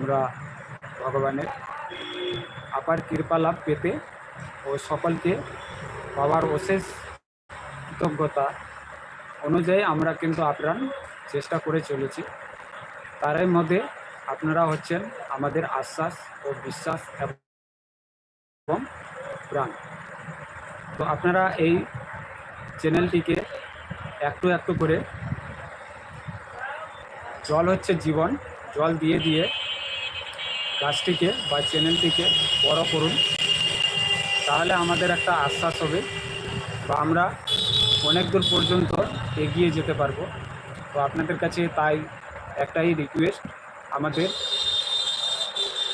আমরা ভগবানের আপার কৃপা লাভ পেতে ও সকলকে বাবার অশেষ কৃতজ্ঞতা অনুযায়ী আমরা কিন্তু আপ্রাণ চেষ্টা করে চলেছি। তারই মধ্যে আপনারা হচ্ছেন আমাদের আশ্বাস ও বিশ্বাস এবং প্রাণ। তো আপনারা এই চ্যানেলটিকে একটু একটু করে জল হচ্ছে জীবন, জল দিয়ে দিয়ে গাছটিকে বা চ্যানেলটিকে বড় করুন। তাহলে আমাদের একটা আশ্বাস হবে বা আমরা অনেক দূর পর্যন্ত এগিয়ে যেতে পারব। তো আপনাদের কাছে তাই একটাই রিকোয়েস্ট আমাদের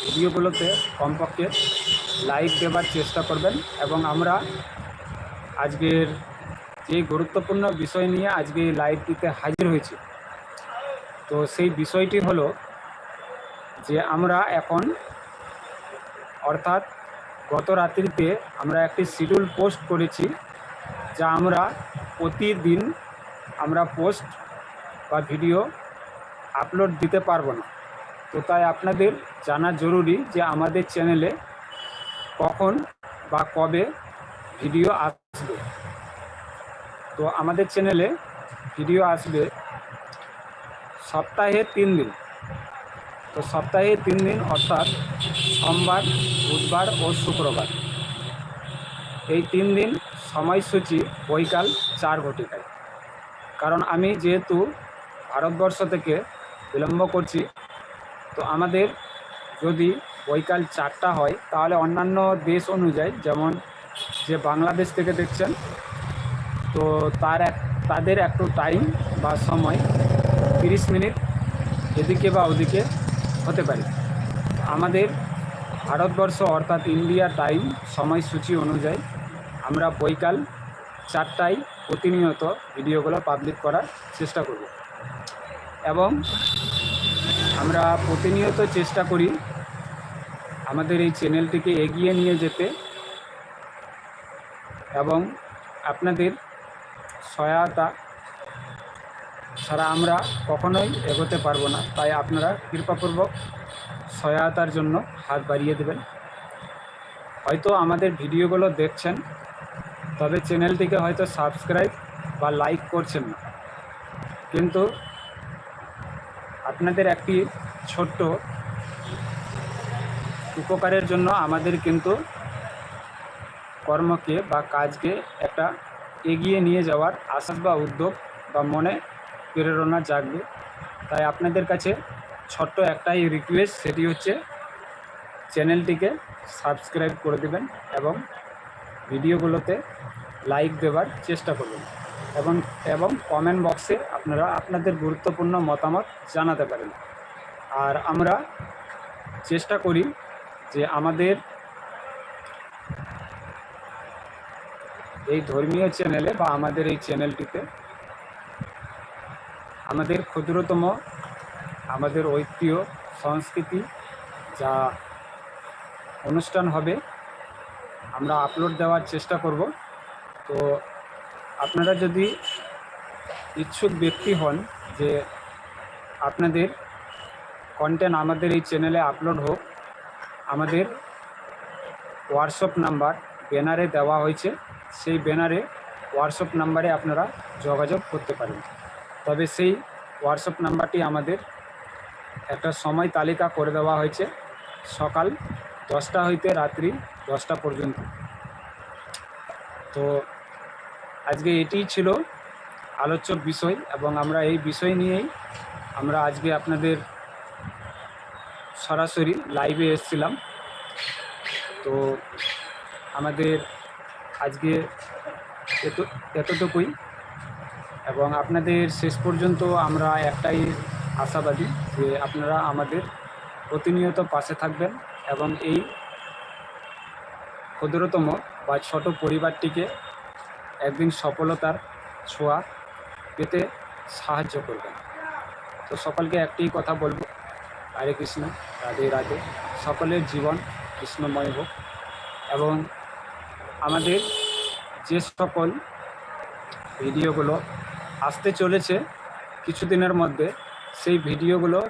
ভিডিওগুলোতে কমপক্ষে লাইক দেবার চেষ্টা করবেন এবং আমরা আজকের যে গুরুত্বপূর্ণ বিষয় নিয়ে আজকে এই লাইভটিতে হাজির হয়েছি। তো সেই বিষয়টি হলো যে আমরা এখন, অর্থাৎ গত রাত্রিতে আমরা একটি শিডিউল পোস্ট করেছি, যা আমরা প্রতিদিন আমরা পোস্ট বা ভিডিও আপলোড দিতে পারব না। তো তাই আপনাদের জানা জরুরি যে আমাদের চ্যানেলে কখন বা কবে ভিডিও আসবে। তো আমাদের চ্যানেলে ভিডিও আসবে সপ্তাহে তিন দিন। তো সপ্তাহে তিন দিন, অর্থাৎ সোমবার, বুধবার ও শুক্রবার। এই তিন দিন সময়সূচি বৈকাল চার ঘটিকায়। কারণ আমি যেহেতু ভারতবর্ষ থেকে বিলম্ব করছি, তো আমাদের যদি বৈকাল চারটা হয়, তাহলে অন্যান্য দেশ অনুযায়ী, যেমন যে বাংলাদেশ থেকে দেখছেন, তো তার এক, তাদের একটু টাইম বা সময় তিরিশ মিনিট, এদিকে বা ওদিকে হতে পারে। আমাদের ভারতবর্ষ অর্থাৎ ইন্ডিয়া টাইম সময়সূচি অনুযায়ী আমরা বৈকাল চারটায় প্রতিনিয়ত ভিডিওগুলো পাবলিক করার চেষ্টা করব। এবং আমরা প্রতিনিয়ত চেষ্টা করি আমাদের এই চ্যানেলটিকে এগিয়ে নিয়ে যেতে এবং আপনাদের সহায়তা ছাড়া আমরা কখনোই এগোতে পারব না। তাই আপনারা কৃপাপূর্বক সহায়তার জন্য হাত বাড়িয়ে দেবেন। হয়তো আমাদের ভিডিওগুলো দেখছেন, তবে চ্যানেলটিকে হয়তো সাবস্ক্রাইব বা লাইক করছেন না। কিন্তু আপনাদের একটি ছোট্ট উপকারের জন্য আমাদের কিন্তু কর্মকে বা কাজকে একটা এগিয়ে নিয়ে যাওয়ার আশ্বাস বা উদ্যোগ বা মনে প্রেরণা জাগবে। তাই আপনাদের কাছে ছোট্ট একটাই রিকোয়েস্ট সেটি হচ্ছে চ্যানেলটিকে সাবস্ক্রাইব করে দেবেন এবং ভিডিওগুলোতে লাইক দেওয়ার চেষ্টা করবেন। এবং এবং কমেন্ট বক্সে আপনারা আপনাদের গুরুত্বপূর্ণ মতামত জানাতে পারেন। আর আমরা চেষ্টা করি যে আমাদের এই ধর্মীয় চ্যানেলে বা আমাদের এই চ্যানেলটিতে আমাদের ক্ষুদ্রতম, আমাদের ঐতিহ্য, সংস্কৃতি যা অনুষ্ঠান হবে, আমরা আপলোড দেওয়ার চেষ্টা করব। তো আপনারা যদি ইচ্ছুক ব্যক্তি হন যে আপনাদের কন্টেন্ট আমাদের এই চ্যানেলে আপলোড হোক, আমাদের হোয়াটসঅ্যাপ নাম্বার ব্যানারে দেওয়া হয়েছে, সেই ব্যানারে হোয়াটসঅ্যাপ নাম্বারে আপনারা যোগাযোগ করতে পারেন। তবে সেই হোয়াটসঅ্যাপ নাম্বারটি আমাদের একটা সময় তালিকা করে দেওয়া হয়েছে সকাল দশটা হইতে রাত্রি দশটা পর্যন্ত। তো আজকে এটিই ছিল আলোচ্য বিষয় এবং আমরা এই বিষয় নিয়েই আমরা আজকে আপনাদের সরাসরি লাইভে এসেছিলাম। তো আমাদের আজকে এত এতটুকুই। এবং আপনাদের শেষ পর্যন্ত আমরা একটাই আশাবাদী যে আপনারা আমাদের প্রতিনিয়ত পাশে থাকবেন এবং এই ক্ষুদ্রতম বা ছোট পরিবারটিকে একদিন সফলতার ছোঁয়া পেতে সাহায্য করবেন। তো সকলকে একটি কথা বলব, হরে কৃষ্ণ, রাধে রাধে। সকলের জীবন কৃষ্ণময় হোক এবং আমাদের যে সকল ভিডিওগুলো আসতে চলেছে কিছুদিনের মধ্যে। সেই ভিডিওগুলো